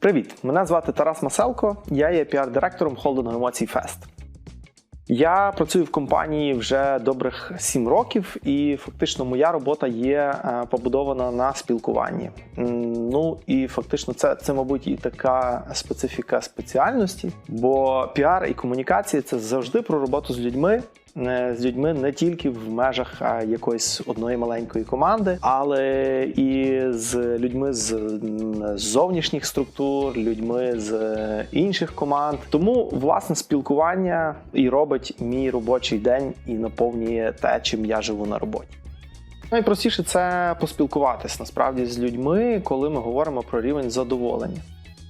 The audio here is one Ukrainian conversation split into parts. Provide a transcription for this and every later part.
Привіт! Мене звати Тарас Маселко, я є піар-директором холдингу Емоцій Фест. Я працюю в компанії вже добрих 7 років, і фактично моя робота є е, побудована на спілкуванні. Ну і фактично, це, це, мабуть, і така специфіка спеціальності, бо піар і комунікація це завжди про роботу з людьми. Е, З людьми не тільки в межах якоїсь одної маленької команди, але і з людьми з зовнішніх структур, людьми з інших команд. Тому власне спілкування і робить мій робочий день і наповнює те, чим я живу на роботі. Найпростіше це поспілкуватись насправді з людьми, коли ми говоримо про рівень задоволення.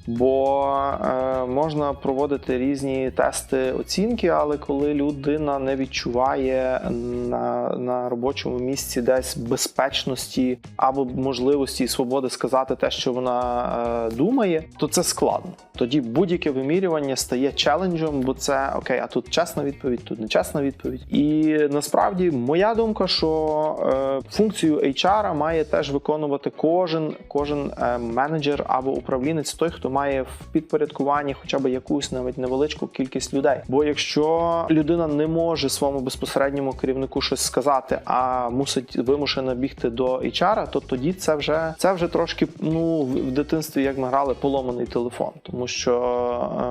Бо е, можна проводити різні тести оцінки, але коли людина не відчуває на, на робочому місці десь безпечності або можливості і свободи сказати те, що вона е, думає, то це складно. Тоді будь-яке вимірювання стає челенджем, бо це окей, а тут чесна відповідь, тут нечесна відповідь. І насправді моя думка, що е, функцію HR має теж виконувати кожен, кожен е, менеджер або управлінець, той, хто має в підпорядкуванні хоча б якусь навіть невеличку кількість людей. Бо якщо людина не може своєму безпосередньому керівнику щось сказати, а мусить вимушено бігти до HR, то тоді це вже це вже трошки ну в дитинстві, як ми грали, поломаний телефон, тому що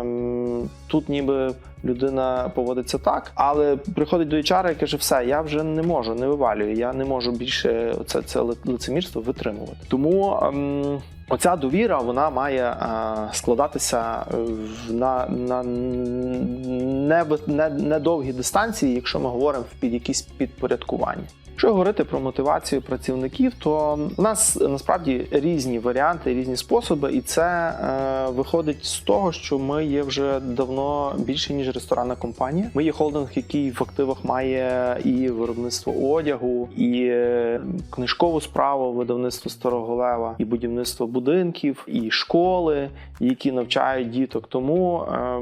ем, тут ніби. Людина поводиться так, але приходить до HR і каже: все, я вже не можу, не вивалюю, я не можу більше це, це лицемірство витримувати. Тому ем, оця довіра вона має е, складатися е, на, на не, не, довгі дистанції, якщо ми говоримо під якісь підпорядкування. Якщо говорити про мотивацію працівників, то в нас насправді різні варіанти, різні способи, і це е, виходить з того, що ми є вже давно більше ніж ресторанна компанія. Ми є холдинг, який в активах має і виробництво одягу, і е, книжкову справу, видавництво старого лева, і будівництво будинків, і школи, які навчають діток. Тому е,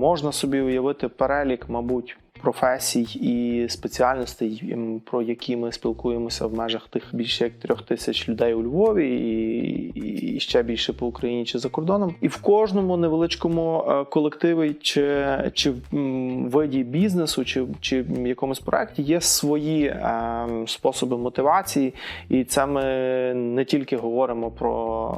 можна собі уявити перелік, мабуть професій і спеціальностей, про які ми спілкуємося в межах тих більше як трьох тисяч людей у Львові, і, і ще більше по Україні чи за кордоном. І в кожному невеличкому е, колективі чи, чи виді бізнесу, чи, чи в якомусь проєкті є свої ем, способи мотивації, і це ми не тільки говоримо про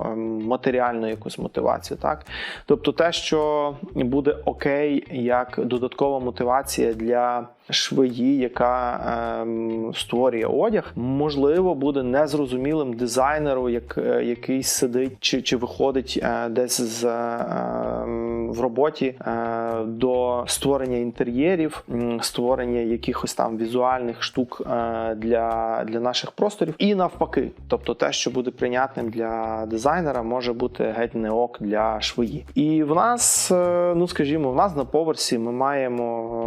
матеріальну якусь мотивацію, так тобто те, що буде окей, як додаткова мотивація для швеї, яка ем, створює одяг, можливо, буде незрозумілим дизайнеру, як, е, який сидить чи, чи виходить е, десь з, ем, в роботі е, до створення інтер'єрів, створення якихось там візуальних штук е, для, для наших просторів, і навпаки, тобто те, що буде прийнятним для дизайнера, може бути геть не ок для швеї. І в нас, е, ну скажімо, в нас на поверсі ми маємо.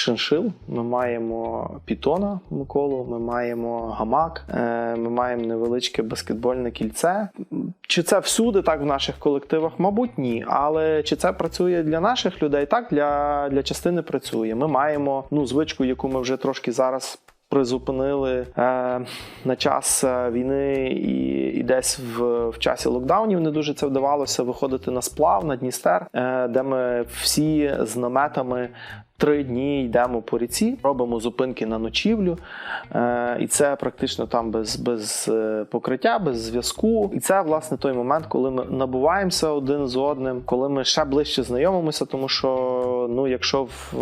Шиншил, ми маємо пітона Миколу, ми маємо гамак, е, ми маємо невеличке баскетбольне кільце. Чи це всюди так в наших колективах? Мабуть, ні. Але чи це працює для наших людей? Так, для, для частини працює. Ми маємо ну, звичку, яку ми вже трошки зараз. Призупинили е, на час е, війни і, і десь в, в часі локдаунів не дуже це вдавалося виходити на сплав на Дністер, е, де ми всі з наметами три дні йдемо по ріці, робимо зупинки на ночівлю, е, і це практично там без, без е, покриття, без зв'язку. І це власне той момент, коли ми набуваємося один з одним, коли ми ще ближче знайомимося, тому що ну, якщо в,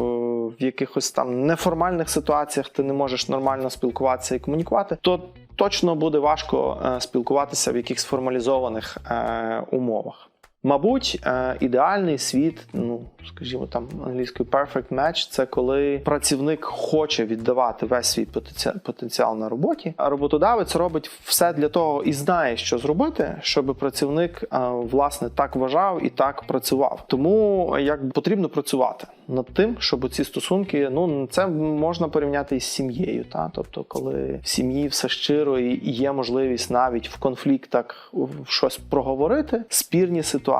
в якихось там неформальних ситуаціях ти не можеш нормально спілкуватися і комунікувати, то точно буде важко е, спілкуватися в якихось формалізованих умовах. Мабуть, е, ідеальний світ, ну скажімо, там англійською perfect match, це коли працівник хоче віддавати весь свій потенці- потенціал на роботі, а роботодавець робить все для того і знає, що зробити, щоб працівник е, власне так вважав і так працював. Тому як потрібно працювати над тим, щоб ці стосунки, ну це можна порівняти із сім'єю. Та тобто, коли в сім'ї все щиро і є можливість навіть в конфліктах щось проговорити, спірні ситуації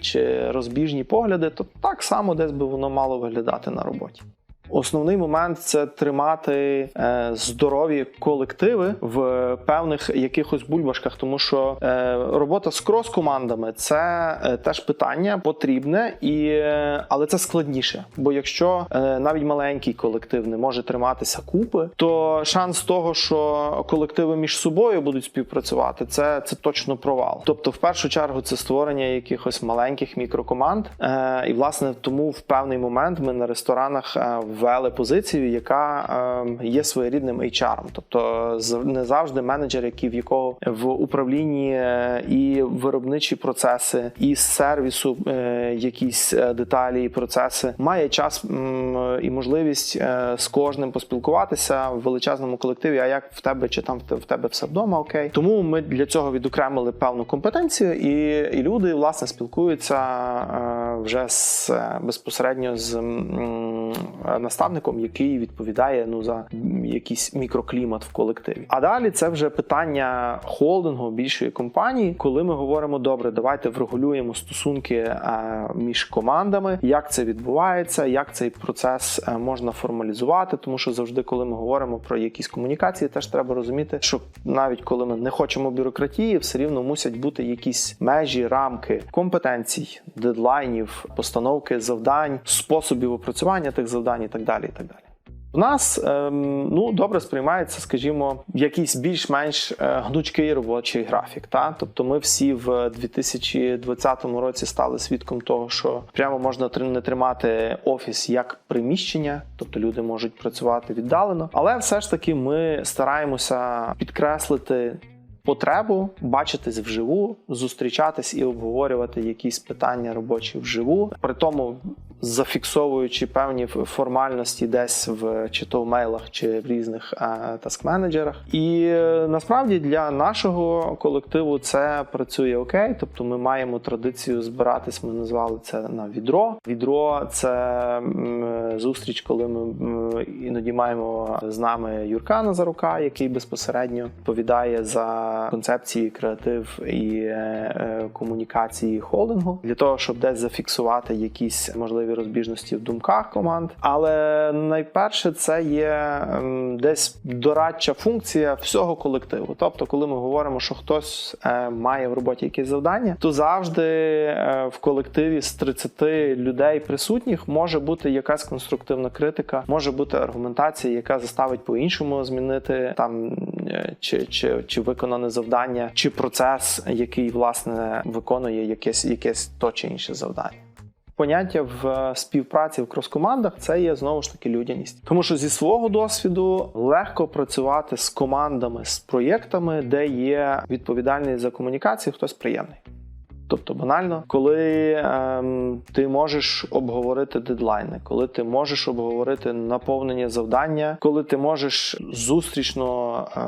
чи розбіжні погляди, то так само десь би воно мало виглядати на роботі. Основний момент це тримати е, здорові колективи в певних якихось бульбашках, тому що е, робота з крос-командами це е, теж питання потрібне, і, але це складніше. Бо якщо навіть маленький колектив не може триматися купи, то шанс того, що колективи між собою будуть співпрацювати, це, це точно провал. Тобто, в першу чергу, це створення якихось маленьких мікрокоманд. І власне тому в певний момент ми на ресторанах е, ввели позицію, яка е, є своєрідним HR. Тобто не завжди менеджер, який в якого в управлінні е, і виробничі процеси, і сервісу е, якісь е, деталі і процеси, має час і можливість е, з кожним поспілкуватися в величезному колективі. А як в тебе чи там в те- в тебе все вдома? Окей, тому ми для цього відокремили певну компетенцію, і, і люди власне спілкуються е, вже з е, безпосередньо з е, наставником, який відповідає ну за якийсь мікроклімат в колективі. А далі це вже питання холдингу більшої компанії, коли ми говоримо добре, давайте врегулюємо стосунки е, між командами, як це відбувається, як цей процес е, можна формалізувати, тому що завжди, коли ми говоримо про якісь комунікації, теж треба розуміти, що навіть коли ми не хочемо бюрократії, все рівно мусять бути якісь межі, рамки компетенцій, дедлайнів, постановки завдань, способів опрацювання тих завдань і так далі. І так далі. В нас ем, ну добре сприймається, скажімо, якийсь більш-менш е, гнучкий робочий графік. Та тобто, ми всі в 2020 році стали свідком того, що прямо можна не тримати офіс як приміщення, тобто люди можуть працювати віддалено, але все ж таки ми стараємося підкреслити. Потребу бачитись вживу, зустрічатись і обговорювати якісь питання робочі вживу, при тому зафіксовуючи певні формальності десь в чи то в мейлах, чи в різних таск-менеджерах. І е, насправді для нашого колективу це працює окей. Тобто ми маємо традицію збиратись. Ми назвали це на відро. Відро це зустріч, коли ми іноді маємо з нами Юрка Назарука, який безпосередньо відповідає за концепції креатив і е, е, комунікації холдингу для того, щоб десь зафіксувати якісь можливі розбіжності в думках команд. Але найперше це є ем, десь дорадча функція всього колективу. Тобто, коли ми говоримо, що хтось е, має в роботі якесь завдання, то завжди е, в колективі з 30 людей присутніх може бути якась конструктивна критика, може бути аргументація, яка заставить по-іншому змінити там е, чи, чи, чи виконане завдання, чи процес, який власне виконує якесь, якесь то чи інше завдання. Поняття в е, співпраці в крос-командах це є знову ж таки людяність, тому що зі свого досвіду легко працювати з командами, з проєктами, де є відповідальний за комунікацію, хтось приємний. Тобто банально, коли ем, ти можеш обговорити дедлайни, коли ти можеш обговорити наповнення завдання, коли ти можеш зустрічно е,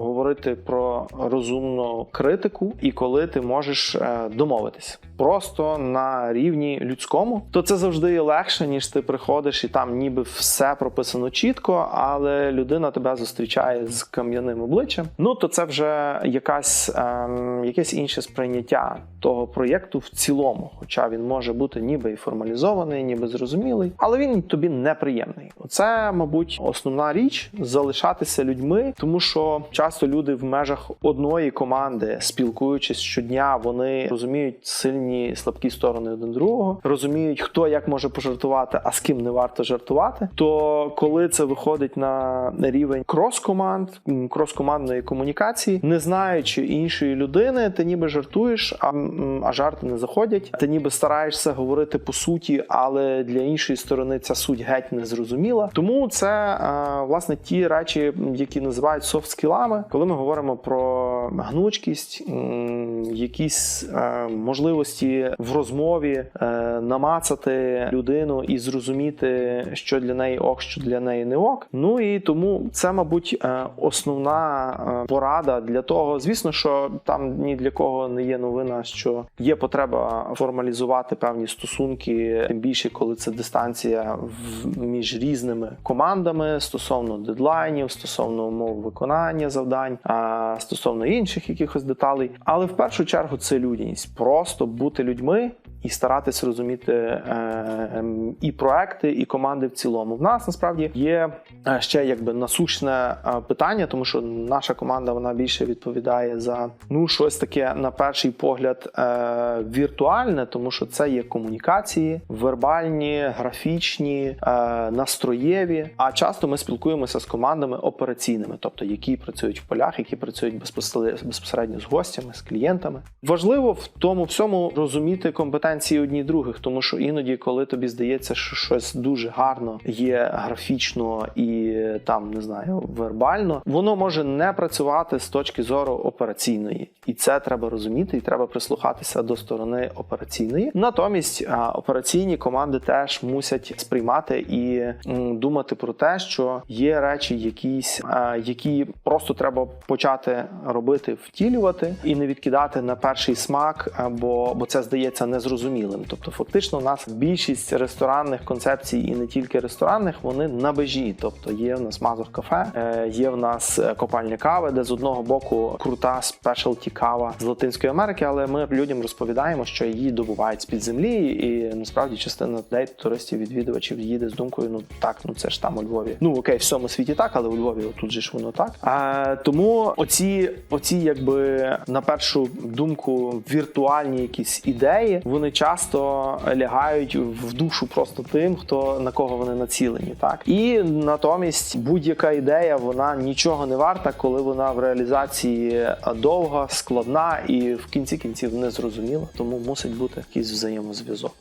говорити про розумну критику, і коли ти можеш е, домовитись просто на рівні людському, то це завжди легше, ніж ти приходиш і там ніби все прописано чітко, але людина тебе зустрічає з кам'яним обличчям. Ну то це вже якась ем, якесь інше сприйняття того проєкту в цілому, хоча він може бути ніби і формалізований, ніби зрозумілий, але він тобі неприємний. Оце, мабуть, основна річ залишатися людьми, тому що часто люди в межах одної команди, спілкуючись щодня, вони розуміють сильні і слабкі сторони один другого, розуміють, хто як може пожартувати, а з ким не варто жартувати. То коли це виходить на рівень крос-команд, крос-командної комунікації, не знаючи іншої людини, ти ніби жартуєш, а, а жарти не заходять. Ти ніби стараєшся говорити по суті, але для іншої сторони ця суть геть не зрозуміла. Тому це е, власне ті речі, які називають софт-скілами, коли ми говоримо про гнучкість, якісь е, можливості в розмові е, намацати людину і зрозуміти, що для неї ок, що для неї не ок. Ну і тому це, мабуть, е, основна порада для того. Звісно, що там ні для кого не є новина, що є потреба формалізувати певні стосунки, тим більше, коли це дистанція в- між різними командами стосовно дедлайнів, стосовно умов виконання завдань, а стосовно інших якихось деталей. Але в першу чергу це людяність, просто бути людьми і старатись розуміти е, ем, і проекти, і команди в цілому. В нас насправді є е, ще якби насущне е, питання, тому що наша команда вона більше відповідає за ну щось таке на перший погляд віртуальне, тому що це є комунікації, вербальні, графічні, настроєві. А часто ми спілкуємося з командами операційними, тобто які працюють в полях, які працюють безпосередньо з гостями, з клієнтами. Важливо в тому всьому розуміти компетенції одні других, тому що іноді, коли тобі здається, що щось дуже гарно є графічно і там не знаю вербально, воно може не працювати з точки зору операційної, і це треба розуміти, і треба прислухатися до сторони операційної. Натомість операційні команди теж мусять сприймати і думати про те, що є речі, якісь, які просто треба почати робити, втілювати і не відкидати на перший смак, бо, бо це здається незрозумілим. Тобто, фактично, у нас більшість ресторанних концепцій, і не тільки ресторанних, вони на бежі. Тобто є в нас мазур кафе, е, є в нас е, копальня кави, де з одного боку крута спешалті кава з Латинської Америки, але ми людям розповідаємо, що її добувають з під землі, і насправді частина людей, туристів, відвідувачів їде з думкою: ну так, ну це ж там у Львові. Ну окей, в всьому світі так, але у Львові тут же ж воно так. А, тому оці, оці, якби на першу думку, віртуальні якісь ідеї, вони часто лягають в душу просто тим, хто на кого вони націлені, так і натомість будь-яка ідея вона нічого не варта, коли вона в реалізації довга, складна і в кінці кінців не зрозуміла. Тому мусить бути якийсь взаємозв'язок.